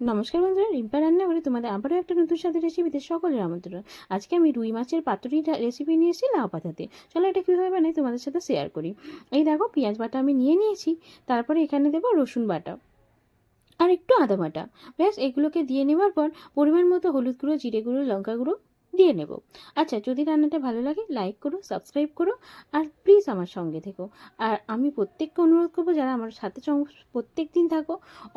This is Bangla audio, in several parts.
নমস্কার বন্ধুরা, রিম্পা রান্না করে তোমাদের আবারও একটা নতুন স্বাদের রেসিপিতে সকলের আমন্ত্রণ। আজকে আমি রুই মাছের পাতুরি রেসিপি নিয়ে এসেছি লাউ পাতাতে। চলো এটা কীভাবে বানাই তোমাদের সাথে শেয়ার করি। এই দেখো, পেঁয়াজ বাটা আমি নিয়ে নিয়েছি, তারপরে এখানে দেবো রসুন বাটা আর একটু আদা বাটা। ব্যাস, এগুলোকে দিয়ে নেওয়ার পর পরিমাণ মতো হলুদ গুঁড়ো, জিরে গুঁড়ো, লঙ্কা গুঁড়ো দিয়ে নেব। আচ্ছা যদি রান্নাটা ভালো লাগে লাইক করো সাবস্ক্রাইব করো, আর প্লিজ আমার সঙ্গে থেকো। আর আমি প্রত্যেককে অনুরোধ করব, যারা আমার সাথে প্রত্যেক দিন থাকো,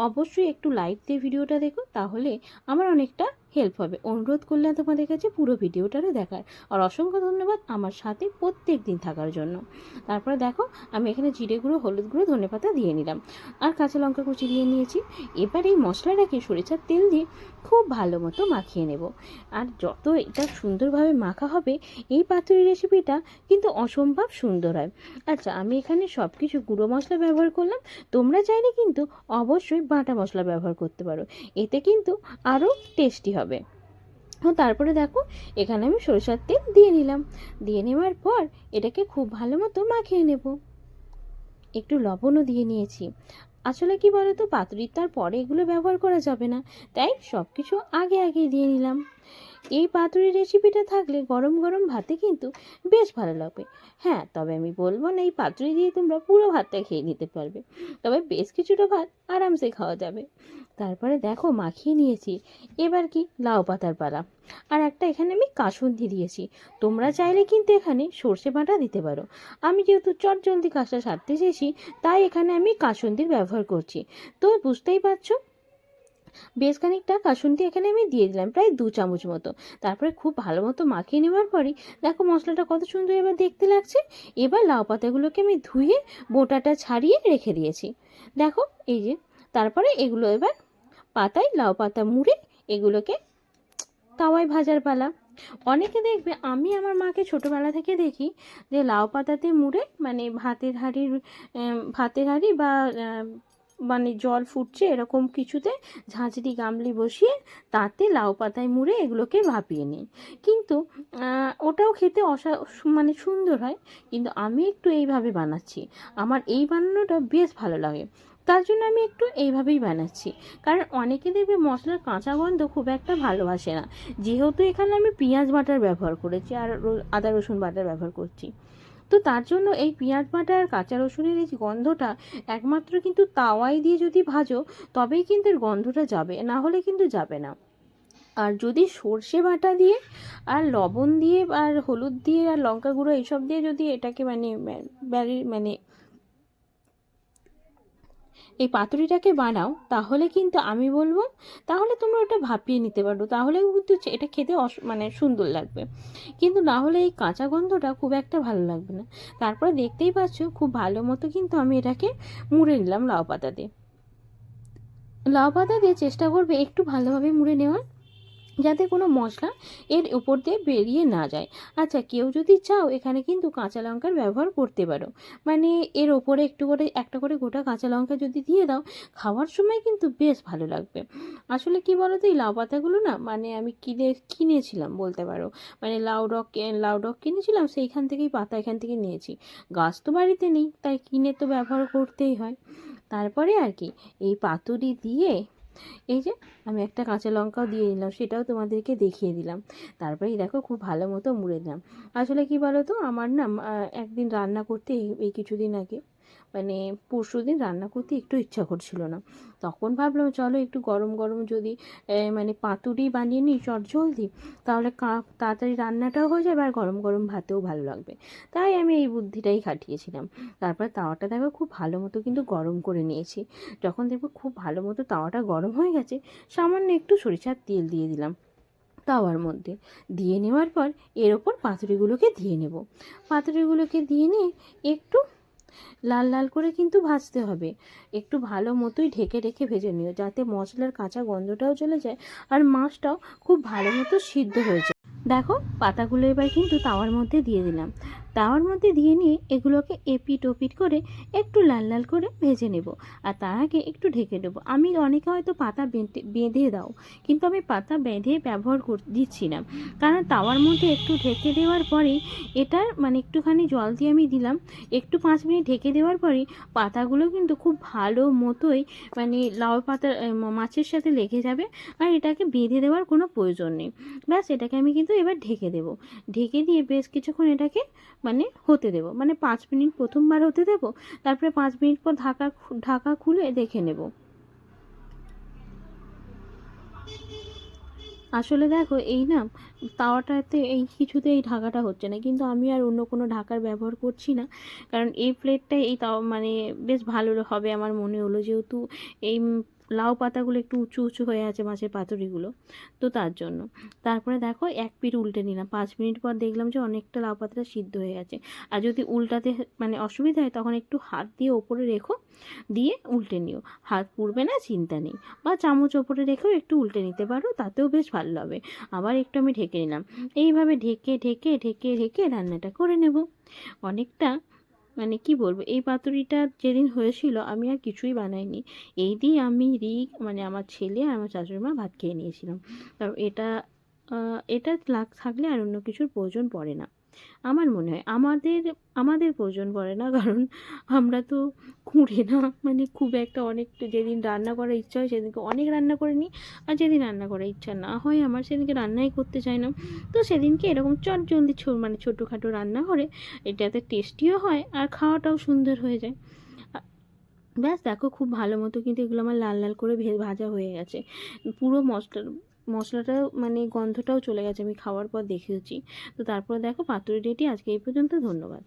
অবশ্যই একটু লাইক দিয়ে ভিডিওটা দেখো, তাহলে আমার অনেকটা হেল্প হবে। অনুরোধ করলে তোমাদের কাছে পুরো ভিডিওটারও দেখার। আর অসংখ্য ধন্যবাদ আমার সাথে প্রত্যেক দিন থাকার জন্য। তারপরে দেখো, আমি এখানে জিরে গুঁড়ো, হলুদ গুঁড়ো, ধনে পাতা দিয়ে নিলাম। আর কাঁচা লঙ্কা কুচি দিয়ে নিয়েছি। এবার এই মশলাটাকে সরিষার তেল দিয়ে খুব ভালো মতো মাখিয়ে নেব। আর যত এটা সুন্দরভাবে মাখা হবে, এই পাতুরি রেসিপিটা কিন্তু অসম্ভব সুন্দর হয়। আচ্ছা আমি এখানে সব কিছু গুঁড়ো মশলা ব্যবহার করলাম। তোমরা চাইলে কিন্তু অবশ্যই বাটা মশলা ব্যবহার করতে পারো। এতে কিন্তু আরও টেস্টি হবে। ও তারপরে দেখো, এখানে আমি সরষার তেল দিয়ে নিলাম। দিয়ে নেওয়ার পর এটাকে খুব ভালো মতো মাখিয়ে নেব। একটু লবণও দিয়ে নিয়েছি। আসলে কি বলো তো পাতুরির তার পরে এগুলো ব্যবহার করা যাবে না। তাই সব কিছু আগে আগে দিয়ে নিলাম। এই পাতুরি রেসিপিটা থাকলে গরম গরম ভাতে কিন্তু বেশ ভালো লাগবে। হ্যাঁ তবে আমি বলব না এই পাতুরি দিয়ে তোমরা পুরো ভাতটা খেয়ে নিতে পারবে। তবে বেশ কিছুটা ভাত আরামসে খাওয়া যাবে। তারপরে দেখো মাখিয়ে নিয়েছি। এবার কি? লাউ পাতার পালা। আর একটা এখানে আমি কাসুন্দি দিয়েছি। তোমরা চাইলে কিন্তু এখানে সর্ষে বাটা দিতে পারো। আমি যেহেতু চট জলদি কাজটা সারতে চেয়েছি, তাই এখানে আমি কাসুন্দির ব্যবহার করছি। তো বুঝতেই পারছ? বেশ খানিকটা কাসুন্দি এখানে আমি দিয়ে দিলাম, প্রায় দু চামচ মতো। তারপরে খুব ভালো মতো মাখিয়ে নেওয়ার পরই দেখো মশলাটা কত সুন্দর এবার দেখতে লাগছে। এবার লাউ পাতাগুলোকে আমি ধুয়ে বোটাটা ছাড়িয়ে রেখে দিয়েছি। দেখো, এই যে, তারপরে এগুলো এবার পাতায় লাউ পাতা মুড়ে এগুলোকে তাওয়ায় ভাজার পালা। অনেকে দেখবে, আমি আমার মাকে ছোটোবেলা থেকে দেখি যে লাউ পাতাতে মুড়ে মানে ভাতের হাঁড়ির ভাতের হাঁড়ি বা মানে জল ফুটছে এরকম কিছুতে ঝাঁঝরি গামলি বসিয়ে তাতে লাউ পাতায় মুড়ে এগুলোকে ভাপিয়ে নিই। কিন্তু ওটাও খেতে অসা মানে সুন্দর হয়, কিন্তু আমি একটু এইভাবে বানাচ্ছি। আমার এই বানানোটা বেশ ভালো লাগে। তার জন্য আমি একটু এইভাবেই বানাচ্ছি। কারণ অনেকে দেখবে মশলার কাঁচা গন্ধ খুব একটা ভালোবাসে না। যেহেতু এখানে আমি পেঁয়াজ বাটার ব্যবহার করেছি আর আদা রসুন বাটার ব্যবহার করছি। তো তার জন্য এই পেঁয়াজ বাটা আর কাঁচা রসুনের এই গন্ধটা একমাত্র কিন্তু তাওয়াই দিয়ে যদি ভাজো, তবেই কিন্তু এর গন্ধটা যাবে, না হলে কিন্তু যাবে না। আর যদি সর্ষে বাটা দিয়ে আর লবণ দিয়ে আর হলুদ দিয়ে আর লঙ্কা গুঁড়ো এইসব দিয়ে যদি এটাকে মানে মানে এই পাতুরিটাকে বানাও, তাহলে কিন্তু আমি বলব, তাহলে তোমরা ওটা ভাপিয়ে নিতে পারো তাহলে কিন্তু এটা খেতে মানে সুন্দর লাগবে। কিন্তু না হলে এই কাঁচা গন্ধটা খুব একটা ভালো লাগবে না। তারপরে দেখতেই পাচ্ছ, খুব ভালো মতো কিন্তু আমি এটাকে মুড়ে নিলাম লাউ পাতা দিয়ে। লাউ পাতা দিয়ে চেষ্টা করবে একটু ভালোভাবে মুড়ে নেওয়ার। যাতে কোনো মশলা এর উপর দিয়ে বেরিয়ে না যায়। আচ্ছা কেউ যদি চাও এখানে কিন্তু কাঁচা লঙ্কার ব্যবহার করতে পারো। মানে এর ওপরে একটু করে, একটা করে গোটা কাঁচা লঙ্কা যদি দিয়ে দাও, খাওয়ার সময় কিন্তু বেশ ভালো লাগবে। আসলে কি বলো তো এই লাউ পাতাগুলো না মানে আমি কিনে, কিনেছিলাম বলতে পারো। মানে লাউ ডক লাউ ডক কিনেছিলাম, সেইখান থেকেই পাতা এখান থেকে নিয়েছি। গাছ তো বাড়িতে নেই, তাই কিনে তো ব্যবহার করতেই হয়। তারপরে আর কি, এই পাতুরি দিয়ে এই যে আমি একটা কাঁচা লঙ্কাও দিয়ে নিলাম, সেটাও তোমাদেরকে দেখিয়ে দিলাম। তারপরেই দেখো খুব ভালো মতো মুড়ে দিলাম। আসলে কি বলো তো আমার না একদিন রান্না করতে এই কিছুদিন আগে মানে পরশু দিন রান্না করতে একটু ইচ্ছা করছিল না। তখন ভাবলাম, চলো একটু গরম গরম যদি মানে পাতুরি বানিয়ে নিই, চট জলদি, তাহলে তাড়াতাড়ি রান্নাটাও হয়ে যাবে আর গরম গরম ভাতেও ভালো লাগবে। তাই আমি এই বুদ্ধিটাই খাটিয়েছিলাম। তারপর তাওয়াটা দেখো খুব ভালো মতো কিন্তু গরম করে নিয়েছি। যখন দেখব খুব ভালো মতো তাওয়াটা গরম হয়ে গেছে, সামান্য একটু সরিষার তেল দিয়ে দিলাম। তাওয়ার মধ্যে দিয়ে নেওয়ার পর এর ওপর পাতুরিগুলোকে দিয়ে নেব। পাতুরিগুলোকে দিয়ে নিয়ে একটু লাল লাল করে কিন্তু ভাজতে হবে। একটু ভালো মতোই ঢেকে রেখে ভেজে নিও, যাতে মশলার কাঁচা গন্ধটাও চলে যায় আর মাছটাও খুব ভালো মতো সিদ্ধ হয়ে যায়। দেখো, পাতাগুলো এবার কিন্তু তাওয়ার মধ্যে দিয়ে দিলাম। তাওয়ার মধ্যে দিয়ে নিয়ে এগুলোকে এপিট ওপিট করে একটু লাল লাল করে ভেজে নেব। আর তার আগে একটু ঢেকে দেবো আমি অনেকে হয়তো পাতা বেঁধে বেঁধে দাও, কিন্তু আমি পাতা বেঁধে ব্যবহার কর, দিচ্ছি না। কারণ তাওয়ার মধ্যে একটু ঢেকে দেওয়ার পরেই এটার মানে একটুখানি জল দিয়ে আমি দিলাম। একটু পাঁচ মিনিট ঢেকে দেওয়ার পরেই পাতাগুলো কিন্তু খুব ভালো মতোই মানে লাউ পাতা মাছের সাথে লেগে যাবে। আর এটাকে বেঁধে দেওয়ার কোনো প্রয়োজন নেই। ব্যাস, এটাকে আমি কিন্তু এবার ঢেকে দেবো। ঢেকে দিয়ে বেশ কিছুক্ষণ এটাকে মানে হতে দেবো। মানে পাঁচ মিনিট প্রথমবার হতে দেবো, তারপরে পাঁচ মিনিট পর ঢাকা ঢাকা খুলে দেখে নেব। আসলে দেখো, এই না, তাওয়াটাতে এই কিছুতে এই ঢাকাটা হচ্ছে না। কিন্তু আমি আর অন্য কোনো ঢাকার ব্যবহার করছি না। কারণ এই প্লেটটাই এই তাওয়া মানে বেশ ভালো হবে আমার মনে হলো। যেহেতু এই লাউ পাতাগুলো একটু উঁচু উঁচু হয়ে আছে মাছের পাতুরিগুলো, তো তার জন্য। তারপরে দেখো এক পিঠ উল্টে নিলাম। পাঁচ মিনিট পর দেখলাম যে অনেকটা লাউ পাতাটা সিদ্ধ হয়ে গেছে। আর যদি উল্টাতে মানে অসুবিধা হয় তখন একটু হাত দিয়ে ওপরে রেখো, দিয়ে উল্টে নিও। হাত পুড়বে না, চিন্তা নেই। বা চামচ ওপরে রেখেও একটু উল্টে নিতে পারো, তাতেও বেশ ভালো হবে। আবার একটু আমি ঢেকে নিলাম। এইভাবে ঢেকে ঢেকে ঢেকে ঢেকে রান্নাটা করে নেব। অনেকটা মানে কি বলব, এই পাতুরিটা যেদিন হয়েছিল আমি আর কিছুই বানাইনি। এই দিয়ে আমি রিক মানে আমার ছেলে আর আমার শাশুড়িমা ভাত খেয়ে নিয়েছিলাম। কারণ এটা এটা লাগ, থাকলে আর অন্য কিছুর প্রয়োজন পড়ে না। আমার মনে হয় আমাদের আমাদের প্রয়োজন পড়ে না, কারণ আমরা তো কুঁড়ে না। মানে খুব একটা অনেক, যেদিন রান্না করার ইচ্ছা হয় সেদিনকে অনেক রান্না করে নিই, আর যেদিন রান্না করার ইচ্ছা না হয় আমার সেদিনকে রান্নাই করতে চাই না। তো সেদিনকে এরকম চট জলদি ছো মানে ছোটোখাটো রান্না করে এটাতে টেস্টিও হয় আর খাওয়াটাও সুন্দর হয়ে যায়। ব্যাস, দেখো খুব ভালো মতো কিন্তু এগুলো আমার লাল লাল করে ভাজা হয়ে গেছে। পুরো মশলা মশলাটাও মানে গন্ধটাও চলে গেছে, আমি খাওয়ার পর দেখেছি তো তারপর দেখো পাতুরি রেডি, আজকে এই পর্যন্ত, ধন্যবাদ।